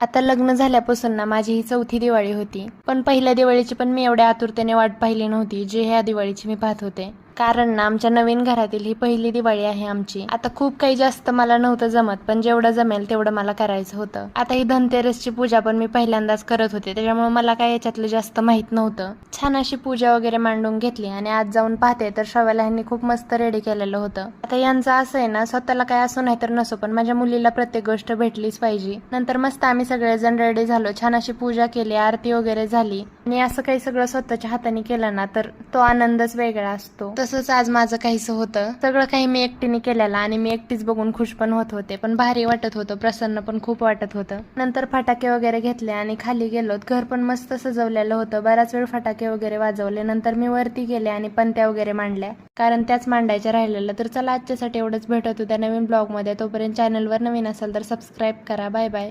आता लग्न झाल्यापासून ना माझी ही चौथी दिवाळी होती. पण पहिल्या दिवाळीची पण मी एवढ्या आतुरतेने वाट पाहिली नव्हती जे ह्या दिवाळीची मी पाहत होते. कारण ना आमच्या नवीन घरातील ही पहिली दिवाळी आहे आमची. आता खूप काही जास्त मला नव्हतं जमत पण जेवढं जमेल तेवढं मला करायचं होतं. आता ही धनतेरसची पूजा पण मी पहिल्यांदाच करत होते त्याच्यामुळे मला काय याच्यातलं जास्त माहीत नव्हतं. छान अशी पूजा वगैरे मांडून घेतली आणि आज जाऊन पाहते तर शवाला ह्यांनी खूप मस्त रेडी केलेलं होतं. आता यांचं असं आहे ना स्वतःला काय असो नाही तर नसो पण माझ्या मुलीला प्रत्येक गोष्ट भेटलीच पाहिजे. नंतर मस्त आम्ही सगळेजण रेडी झालो छान अशी पूजा केली आरती वगैरे झाली. आणि असं काही सगळं स्वतःच्या हाताने केलं ना तर तो आनंदच वेगळा असतो. तसंच आज माझं काहीसं होतं. सगळं काही मी एकटीने केलेलं आणि मी एकटीच बघून खुश पण होत होते पण भारी वाटत होतं प्रसन्न पण खूप वाटत होतं. नंतर फटाके वगैरे घेतले आणि खाली गेलो घर पण मस्त सजवलेलं होतं. बराच वेळ फटाके वगैरे वाजवले. नंतर मी वरती गेले आणि पंत्या वगैरे मांडल्या. कारण त्याच मांडायच्या राहिलेलं. तर चला आजच्यासाठी एवढंच भेटत होत्या नवीन ब्लॉगमध्ये. तोपर्यंत चॅनलवर नवीन असेल तर सबस्क्राईब करा. Bye bye